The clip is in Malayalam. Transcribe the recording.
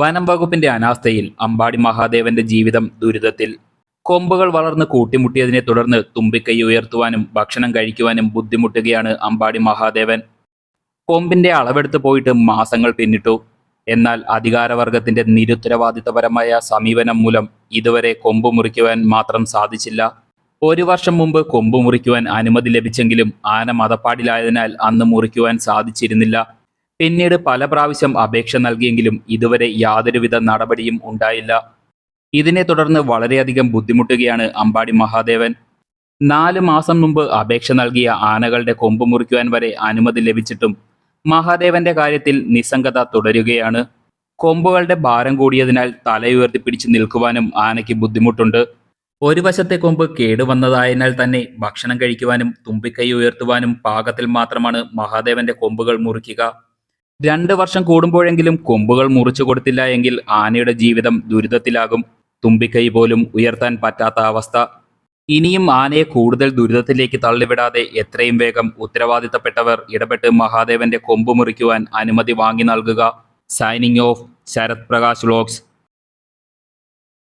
വനം വകുപ്പിന്റെ അനാസ്ഥയിൽ അമ്പാടി മഹാദേവന്റെ ജീവിതം ദുരിതത്തിൽ. കൊമ്പുകൾ വളർന്ന് കൂട്ടിമുട്ടിയതിനെ തുടർന്ന് തുമ്പിക്കൈ ഉയർത്തുവാനും ഭക്ഷണം കഴിക്കുവാനും ബുദ്ധിമുട്ടുകയാണ് അമ്പാടി മഹാദേവൻ. കൊമ്പിന്റെ അളവെടുത്ത് പോയിട്ട് മാസങ്ങൾ പിന്നിട്ടു. എന്നാൽ അധികാരവർഗത്തിന്റെ നിരുത്തരവാദിത്തപരമായ സമീപനം മൂലം ഇതുവരെ കൊമ്പ് മുറിക്കുവാൻ മാത്രം സാധിച്ചില്ല. ഒരു വർഷം മുമ്പ് കൊമ്പ് മുറിക്കുവാൻ അനുമതി ലഭിച്ചെങ്കിലും ആന മതപ്പാടിലായതിനാൽ അന്ന് മുറിക്കുവാൻ സാധിച്ചിരുന്നില്ല. പിന്നീട് പല പ്രാവശ്യം അപേക്ഷ നൽകിയെങ്കിലും ഇതുവരെ യാതൊരുവിധ നടപടിയും ഉണ്ടായില്ല. ഇതിനെ തുടർന്ന് വളരെയധികം ബുദ്ധിമുട്ടുകയാണ് അമ്പാടി മഹാദേവൻ. നാല് മാസം മുമ്പ് അപേക്ഷ നൽകിയ ആനകളുടെ കൊമ്പ് മുറിക്കുവാൻ വരെ അനുമതി ലഭിച്ചിട്ടും മഹാദേവന്റെ കാര്യത്തിൽ നിസ്സംഗത തുടരുകയാണ്. കൊമ്പുകളുടെ ഭാരം കൂടിയതിനാൽ തലയുയർത്തി പിടിച്ചു നിൽക്കുവാനും ആനയ്ക്ക് ബുദ്ധിമുട്ടുണ്ട്. ഒരു വശത്തെ കൊമ്പ് കേടുവന്നതായതിനാൽ തന്നെ ഭക്ഷണം കഴിക്കുവാനും തുമ്പിക്കൈ ഉയർത്തുവാനും പാകത്തിൽ മാത്രമാണ് മഹാദേവന്റെ കൊമ്പുകൾ മുറിക്കുക. രണ്ട് വർഷം കൂടുമ്പോഴെങ്കിലും കൊമ്പുകൾ മുറിച്ചു കൊടുത്തില്ല എങ്കിൽ ആനയുടെ ജീവിതം ദുരിതത്തിലാകും. തുമ്പിക്കൈ പോലും ഉയർത്താൻ പറ്റാത്ത അവസ്ഥ. ഇനിയും ആനയെ കൂടുതൽ ദുരിതത്തിലേക്ക് തള്ളിവിടാതെ എത്രയും വേഗം ഉത്തരവാദിത്തപ്പെട്ടവർ ഇടപെട്ട് മഹാദേവന്റെ കൊമ്പ് മുറിക്കുവാൻ അനുമതി വാങ്ങി നൽകുക. Signing off Sharath Prakash vlogs.